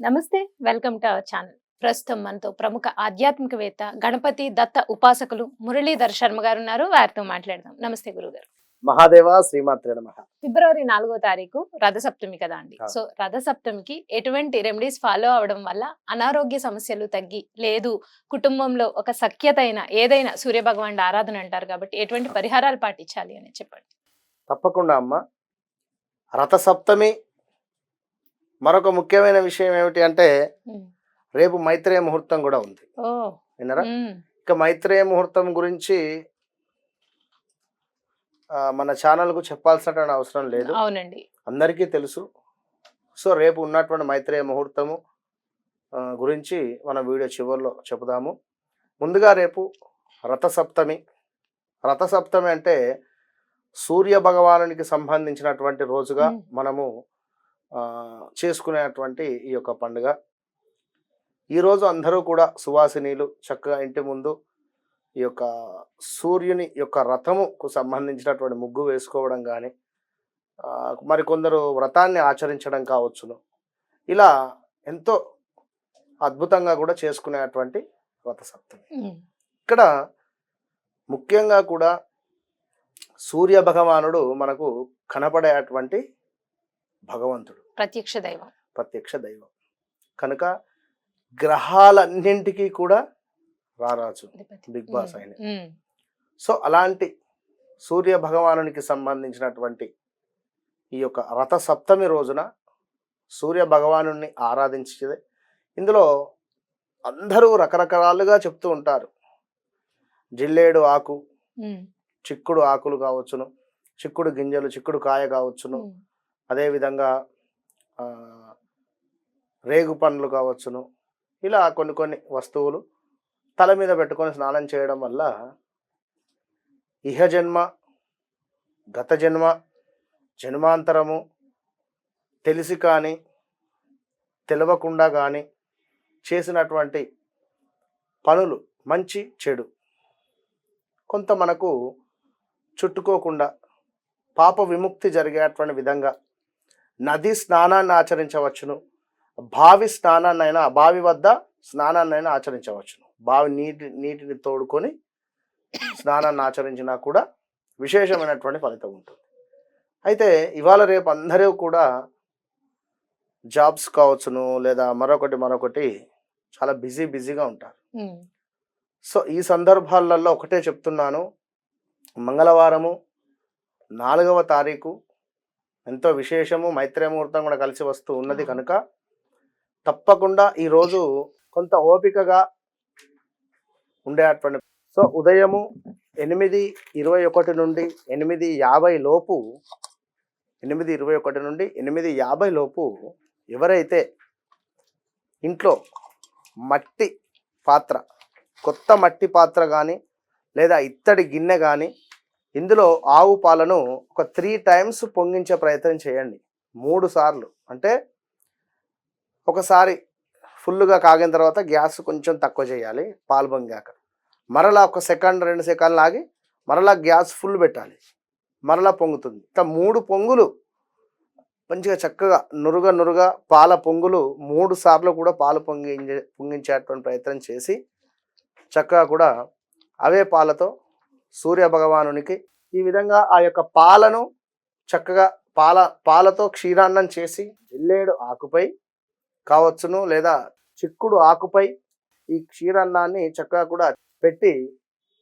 నమస్తే welcome to our channel. ప్రస్తుతం మనతో ప్రముఖ ఆధ్యాత్మికవేత్త గణపతి దత్త ఉపాసకులు మురళీధర్ శర్మ గారు ఉన్నారు. వారితో మాట్లాడదాం. నమస్తే గురుగారు. మహాదేవ శ్రీమాత్రే నమ. ఫిబ్రవరి నాలుగో తారీఖు రథసప్తమి కదా అండి. సో రథసప్తమికి ఎటువంటి రెమెడీస్ ఫాలో అవడం వల్ల అనారోగ్య సమస్యలు తగ్గి లేదు కుటుంబంలో ఒక సఖ్యత అయిన ఏదైనా సూర్య భగవాన్ ఆరాధన అంటారు కాబట్టి ఎటువంటి పరిహారాలు పాటించాలి అని చెప్పండి. తప్పకుండా అమ్మ. రథసప్తమి మరొక ముఖ్యమైన విషయం ఏమిటి అంటే. రేపు మైత్రేయ ముహూర్తం కూడా ఉంది. విన్నరా. ఇక మైత్రేయ ముహూర్తం గురించి మన ఛానల్కు చెప్పాల్సిన అవసరం లేదు. అవునండి. అందరికీ తెలుసు. సో రేపు ఉన్నటువంటి మైత్రేయ ముహూర్తము గురించి మన వీడియో చివరిలో చెబుదాము. ముందుగా రేపు రథసప్తమి. రథసప్తమి అంటే సూర్య భగవానునికి సంబంధించినటువంటి రోజుగా. మనము చేసుకునేటువంటి ఈ యొక్క పండుగ. ఈరోజు అందరూ కూడా సువాసినీలు చక్కగా ఇంటి ముందు ఈ యొక్క సూర్యుని యొక్క రథముకు సంబంధించినటువంటి ముగ్గు వేసుకోవడం కానీ మరి కొందరు వ్రతాన్ని ఆచరించడం కావచ్చును. ఇలా ఎంతో అద్భుతంగా కూడా చేసుకునేటువంటి రథసప్తమి ఉమ్. ఇక్కడ ముఖ్యంగా కూడా సూర్య భగవానుడు మనకు కనపడేటువంటి భగవంతుడు ప్రత్యక్ష దైవం ప్రత్యక్ష దైవం కనుక గ్రహాలన్నింటికీ కూడా రారాజు. Big boss. ఆయన. సో అలాంటి సూర్య భగవానునికి సంబంధించినటువంటి ఈ యొక్క రథ సప్తమి రోజున సూర్య భగవాను ఆరాధించేది ఇందులో అందరూ రకరకాలుగా చెప్తూ ఉంటారు జిల్లేడు ఆకు. చిక్కుడు ఆకులు కావచ్చును చిక్కుడు గింజలు చిక్కుడు కాయ కావచ్చును. అదేవిధంగా రేగు పండ్లు కావచ్చును. ఇలా కొన్ని కొన్ని వస్తువులు తల మీద పెట్టుకొని స్నానం చేయడం వల్ల ఇహజన్మ గత జన్మ జన్మాంతరము తెలిసి కానీ తెలవకుండా కానీ చేసినటువంటి పనులు మంచి చెడు. కొంత మనకు చుట్టుకోకుండా పాప విముక్తి జరిగేటువంటి విధంగా నది స్నానాన్ని ఆచరించవచ్చును. బావి స్నానాన్నైనా బావి వద్ద స్నానాన్నైనా ఆచరించవచ్చును. బావి నీటి నీటిని తోడుకొని స్నానాన్ని ఆచరించినా కూడా విశేషమైనటువంటి ఫలితం ఉంటుంది. అయితే ఇవాళ రేపు అందరూ కూడా జాబ్స్ కావచ్చును లేదా మరొకటి మరొకటి చాలా బిజీ బిజీగా ఉంటారు. సో ఈ సందర్భాలలో ఒకటే చెప్తున్నాను. మంగళవారము నాలుగవ తారీఖు ఎంతో విశేషము మైత్రేయ ముహూర్తం కూడా కలిసి వస్తూ ఉన్నది కనుక తప్పకుండా ఈరోజు కొంత ఓపికగా ఉండేటువంటి సో ఉదయము ఎనిమిది ఇరవై ఒకటి నుండి ఎనిమిది యాభై లోపు ఎనిమిది ఇరవై ఒకటి నుండి ఎనిమిది యాభై లోపు ఎవరైతే ఇంట్లో మట్టి పాత్ర కొత్త మట్టి పాత్ర కానీ లేదా ఇత్తడి గిన్నె కానీ ఇందులో ఆవు పాలను ఒక త్రీ టైమ్స్ పొంగించే ప్రయత్నం చేయండి. మూడు సార్లు. అంటే ఒకసారి ఫుల్గా కాగిన తర్వాత గ్యాస్ కొంచెం తక్కువ చేయాలి పాలు పొంగాక. మరలా ఒక సెకండ్ రెండు సెకండ్లు ఆగి మరలా గ్యాస్ ఫుల్ పెట్టాలి. మరలా పొంగుతుంది. ఇట్లా మూడు పొంగులు మంచిగా చక్కగా నురుగ నురుగ పాల పొంగులు మూడు సార్లు కూడా పాలు పొంగించే పొంగించేటువంటి ప్రయత్నం చేసి చక్కగా కూడా అవే పాలతో సూర్య భగవానునికి ఈ విధంగా ఆ యొక్క పాలను చక్కగా పాల పాలతో క్షీరాన్నం చేసి ఎల్లేడు ఆకుపై కావచ్చును లేదా చిక్కుడు ఆకుపై ఈ క్షీరాన్నాన్ని చక్కగా కూడా పెట్టి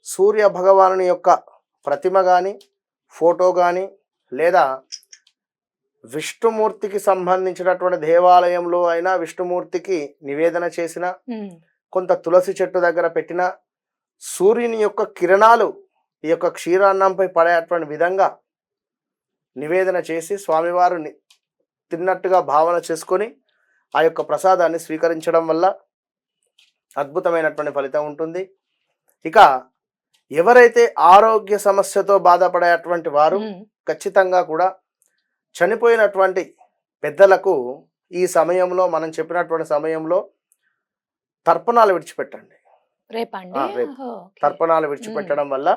సూర్య భగవానుని యొక్క ప్రతిమ కానీ ఫోటో కానీ లేదా విష్ణుమూర్తికి సంబంధించినటువంటి దేవాలయంలో అయినా విష్ణుమూర్తికి నివేదన చేసిన. కొంత తులసి చెట్టు దగ్గర పెట్టిన సూర్యుని యొక్క కిరణాలు ఈ యొక్క క్షీరాన్నంపై పడేటువంటి విధంగా నివేదన చేసి స్వామివారు తిన్నట్టుగా భావన చేసుకొని ఆ యొక్క ప్రసాదాన్ని స్వీకరించడం వల్ల అద్భుతమైనటువంటి ఫలితం ఉంటుంది ఇక ఎవరైతే ఆరోగ్య సమస్యతో బాధపడేటువంటి వారు. ఖచ్చితంగా కూడా చనిపోయినటువంటి పెద్దలకు ఈ సమయంలో మనం చెప్పినటువంటి సమయంలో తర్పణాలు విడిచిపెట్టండి రేపా. తర్పణాలు విడిచిపెట్టడం వల్ల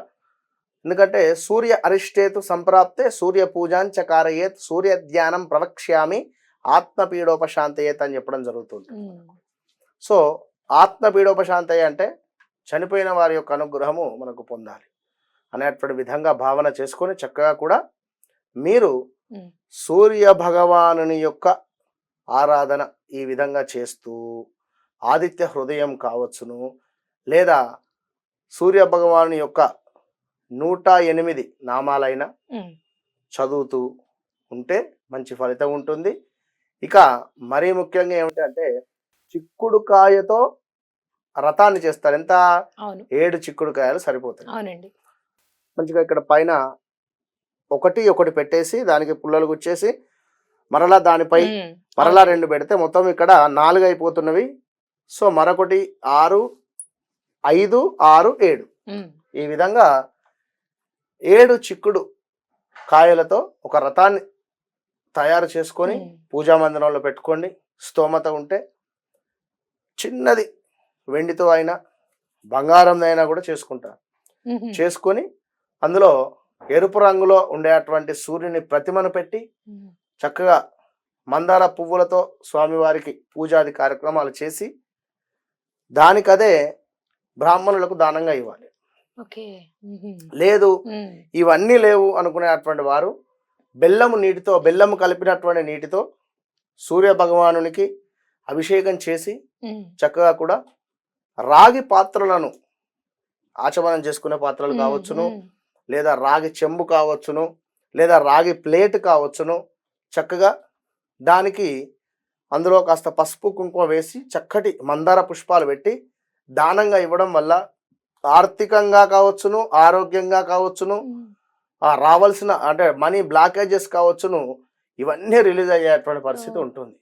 ఎందుకంటే సూర్య అరిష్టేతు సంప్రాప్తే సూర్య పూజాంచ కారయేత్ సూర్య ధ్యానం ప్రవక్ష్యామి ఆత్మపీడోపశాంతయేత్ అని చెప్పడం జరుగుతుంది సో ఆత్మపీడోపశాంతయ్య అంటే చనిపోయిన వారి యొక్క అనుగ్రహము మనకు పొందాలి. అనేటువంటి విధంగా భావన చేసుకొని చక్కగా కూడా మీరు సూర్య భగవానుని యొక్క ఆరాధన ఈ విధంగా చేస్తూ ఆదిత్య హృదయం కావచ్చును లేదా సూర్య భగవాను యొక్క నూట ఎనిమిది నామాలైన చదువుతూ ఉంటే మంచి ఫలితం ఉంటుంది. ఇక మరీ ముఖ్యంగా ఏమిటంటే చిక్కుడుకాయతో రథాన్ని చేస్తారు. ఎంత? ఏడు చిక్కుడుకాయలు సరిపోతాయి. అవునండి. మంచిగా ఇక్కడ పైన ఒకటి ఒకటి పెట్టేసి దానికి పుల్లలు గుచ్చేసి మరలా దానిపై మరలా రెండు పెడితే మొత్తం ఇక్కడ నాలుగు అయిపోతున్నవి. సో మరొకటి ఆరు ఐదు ఆరు ఏడు. ఈ విధంగా ఏడు చిక్కుడు కాయలతో ఒక రథాన్ని తయారు చేసుకొని పూజా మందిరంలో పెట్టుకోండి. స్తోమత ఉంటే చిన్నది వెండితో అయినా బంగారంతో అయినా కూడా చేసుకుంటారు. చేసుకొని అందులో ఎరుపు రంగులో ఉండేటువంటి సూర్యుని ప్రతిమను పెట్టి చక్కగా మందార పువ్వులతో స్వామివారికి పూజాది కార్యక్రమాలు చేసి దానికదే బ్రాహ్మణులకు దానంగా ఇవ్వాలి. లేదు. ఇవన్నీ లేవు అనుకునేటువంటి వారు బెల్లము నీటితో బెల్లము కలిపినటువంటి నీటితో సూర్య భగవానునికి అభిషేకం చేసి చక్కగా కూడా రాగి పాత్రలను ఆచమనం చేసుకునే పాత్రలు కావచ్చును లేదా రాగి చెంబు కావచ్చును లేదా రాగి ప్లేట్ కావచ్చును. చక్కగా దానికి అందులో కాస్త పసుపు కుంకుమ వేసి చక్కటి మందార పుష్పాలు పెట్టి దానంగా ఇవ్వడం వల్ల ఆర్థికంగా కావచ్చును ఆరోగ్యంగా కావచ్చును రావాల్సిన అంటే మనీ బ్లాకేజెస్ కావచ్చును ఇవన్నీ రిలీజ్ అయ్యేటువంటి పరిస్థితి. ఉంటుంది.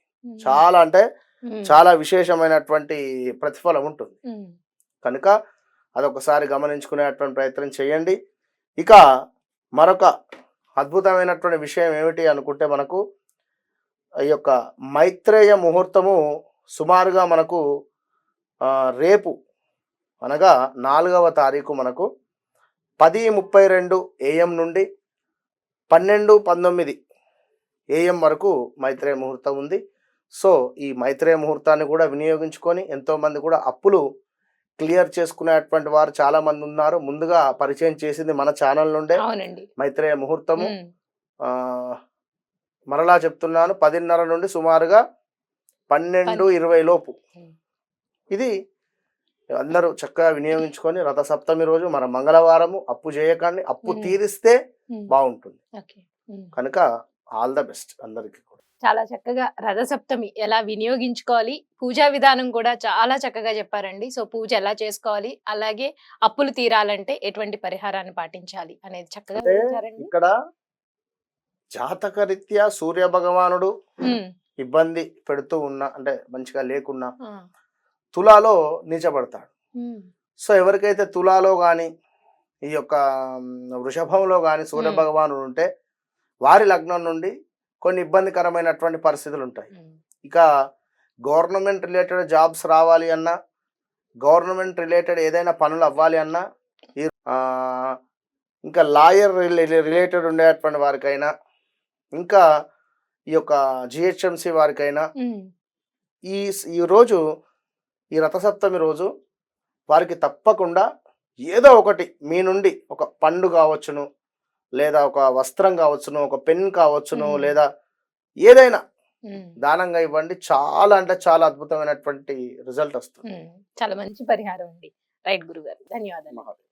చాలా అంటే చాలా విశేషమైనటువంటి ప్రతిఫలం ఉంటుంది. కనుక అదొకసారి గమనించుకునేటువంటి ప్రయత్నం చేయండి. ఇక మరొక అద్భుతమైనటువంటి విషయం ఏమిటి అనుకుంటే మనకు ఈ యొక్క మైత్రేయ ముహూర్తము సుమారుగా మనకు రేపు అనగా నాలుగవ తారీఖు మనకు పది ముప్పై రెండు ఏఎం నుండి పన్నెండు పంతొమ్మిది ఏఎం వరకు మైత్రేయ ముహూర్తం ఉంది. సో ఈ మైత్రేయ ముహూర్తాన్ని కూడా వినియోగించుకొని ఎంతోమంది కూడా అప్పులు క్లియర్ చేసుకునేటువంటి వారు చాలా మంది ఉన్నారు. ముందుగా పరిచయం చేసింది మన ఛానల్ నుండే మైత్రేయ ముహూర్తము. మరలా చెప్తున్నాను పదిన్నర నుండి సుమారుగా పన్నెండు ఇరవై లోపు. ఇది అందరూ చక్కగా వినియోగించుకొని రథ సప్తమి రోజు మన మంగళవారము అప్పు చేయకండి. అప్పు. తీరిస్తే బాగుంటుంది. కనుక ఆల్ ద బెస్ట్ అందరికీ కూడా. చాలా చక్కగా రథసప్తమి ఎలా వినియోగించుకోవాలి పూజా విధానం కూడా చాలా చక్కగా చెప్పారండి. సో పూజ ఎలా చేసుకోవాలి అలాగే అప్పులు తీరాలంటే ఎటువంటి పరిహారాన్ని పాటించాలి అనేది చక్కగా ఇక్కడ జాతకరీత్యా సూర్య భగవానుడు ఇబ్బంది పెడుతూ ఉన్నా అంటే మంచిగా లేకున్నా తులాలో నీచబడతాడు. సో ఎవరికైతే తులాలో కానీ ఈ యొక్క వృషభంలో కానీ సూర్య. భగవానుడు ఉంటే వారి లగ్నం నుండి కొన్ని ఇబ్బందికరమైనటువంటి పరిస్థితులు ఉంటాయి ఇక గవర్నమెంట్ రిలేటెడ్ జాబ్స్ రావాలి అన్నా గవర్నమెంట్ రిలేటెడ్ ఏదైనా పనులు అవ్వాలి అన్నా ఈ ఇంకా లాయర్ రిలేటెడ్ ఉండేటువంటి వారికైనా ఇంకా ఈ యొక్క జిహెచ్ఎంసి వారికైనా ఈ ఈ రోజు ఈ రథసప్తమి రోజు వారికి తప్పకుండా ఏదో ఒకటి మీ నుండి ఒక పండు కావచ్చును లేదా ఒక వస్త్రం కావచ్చును ఒక పెన్ కావచ్చును. లేదా ఏదైనా దానంగా ఇవ్వండి. చాలా అంటే చాలా అద్భుతమైనటువంటి రిజల్ట్ వస్తుంది. చాలా మంచి పరిహారం అండి. రైట్ గురుగారు ధన్యవాదాలు.